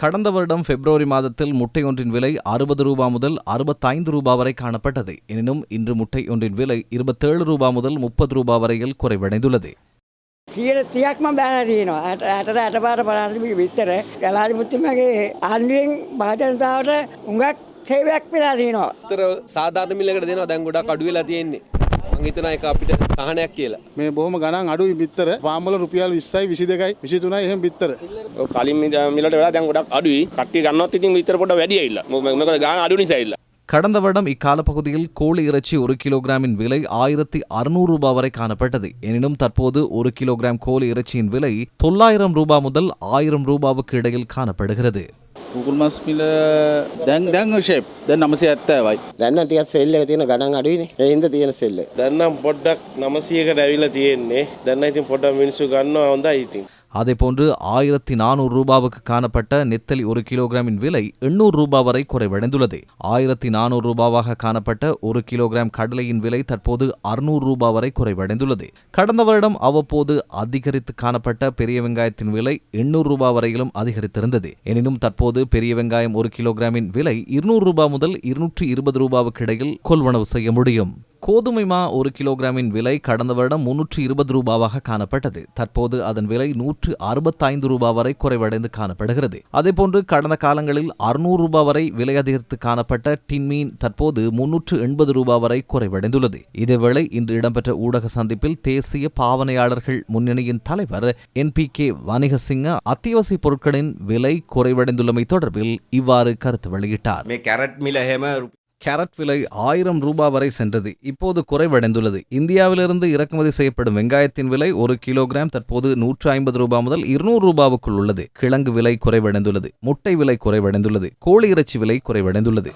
கடந்த வருடம் பிப்ரவரி மாதத்தில் முட்டை ஒன்றின் விலை அறுபது ரூபா முதல் அறுபத்தைந்து ரூபா வரை காணப்பட்டது எனினும் இன்று முட்டை ஒன்றின் விலை இருபத்தேழு ரூபா முதல் முப்பது ரூபா வரையில் குறைவடைந்துள்ளது සියයට තියක්ම බෑන තියෙනවා ඇට ඇටට ඇටපාට පරාතිි විත්තර ජලාධිපුත්තිමගේ අන්ුවෙන් භාජනතාවට උඟක් සේවයක් වෙලා තියෙනවා. තර සාධාරණ මිලකට දෙනවා දැන් ගොඩක් අඩු වෙලා තියෙන්නේ මං හිතන එක අපිට සහනයක් කියලා මේ බොහොම ගණන් අඩුයි බිත්තර පාමල රුපියල් විස්සයි විසි දෙකයි විසි තුනයි එහෙම බිත්තර ඔය කලින් මිද- මිලට වෙලා දැන් ගොඩක් අඩුයි කට්ටිය ගන්නවත් ඉතින් විතර පොඩ වැඩි ඇවිල්ලා මොකද මොකද ගාන අඩු නිසා ඇවිල්ලා கடந்த வருடம் இக்கால பகுதியில் கோழி இறைச்சி ஒரு கிலோகிராமின் விலை ஆயிரத்தி அறுநூறு ரூபாய் வரை காணப்பட்டது எனினும் தற்போது ஒரு கிலோகிராம் கோழி இறைச்சியின் விலை தொள்ளாயிரம் ரூபாய் முதல் ஆயிரம் ரூபாவுக்கு இடையில் காணப்படுகிறது කුකුල් මස් මිල දැන් දැන් ශේප් දැන් නමසය ඇත්තෑවයි දැන්න ටිකත් සෙල්ල එක තියෙන ගණන් අඩුවනේ ඒ හින්දා තියෙන සෙල්ල. දැන්නම් පොඩ්ඩක් නමසියකට ඇවිල්ලා තියෙන්නේ. දැන්න ඉතින් පොඩ්ඩක් මිනිස්සු ගන්නවා හොඳයි ඉතින් அதேபோன்று ஆயிரத்தி நானூறு ரூபாவுக்கு காணப்பட்ட நெத்தலி ஒரு கிலோகிராமின் விலை எண்ணூறு ரூபாய் வரை குறைவடைந்துள்ளது. ஆயிரத்தி நானூறு ரூபாவாக காணப்பட்ட ஒரு கிலோகிராம் கடலையின் விலை தற்போது அறுநூறு ரூபாய் வரை குறைவடைந்துள்ளது. கடந்த வருடம் அவ்வப்போது அதிகரித்து காணப்பட்ட பெரிய வெங்காயத்தின் விலை எண்ணூறு ரூபாய் வரையிலும் அதிகரித்திருந்தது. எனினும் தற்போது பெரிய வெங்காயம் ஒரு கிலோகிராமின் விலை இருநூறு ரூபாய் முதல் இருநூற்றி இருபது ரூபாவுக்கு இடையில் கொள்வனவு செய்ய முடியும். கோதுமை மா ஒரு கிலோகிராமின் விலை கடந்த வருடம் முன்னூற்று இருபது ரூபாவாக காணப்பட்டது. தற்போது அதன் விலை நூற்று அறுபத்தைந்து ரூபாய் வரை குறைவடைந்து காணப்படுகிறது. அதேபோன்று கடந்த காலங்களில் அறுநூறு ரூபாய் வரை விலை அதிகரித்து காணப்பட்ட டின்மீன் தற்போது முன்னூற்று எண்பது ரூபாய் வரை குறைவடைந்துள்ளது. இதேவேளை இன்று இடம்பெற்ற ஊடக சந்திப்பில் தேசிய பாவனையாளர்கள் முன்னணியின் தலைவர் என் பி கே வணிகசிங்க அத்தியாவசிய பொருட்களின் விலை குறைவடைந்துள்ளமை தொடர்பில் இவ்வாறு கருத்து வெளியிட்டார். கேரட் விலை ஆயிரம் ரூபாய் வரை சென்றது. இப்போது குறைவடைந்துள்ளது. இந்தியாவிலிருந்து இறக்குமதி செய்யப்படும் வெங்காயத்தின் விலை ஒரு கிலோகிராம் தற்போது நூற்று ஐம்பது ரூபாய் முதல் இருநூறு ரூபாவுக்குள் உள்ளது. கிழங்கு விலை குறைவடைந்துள்ளது. முட்டை விலை குறைவடைந்துள்ளது. கோழி இறைச்சி விலை குறைவடைந்துள்ளது.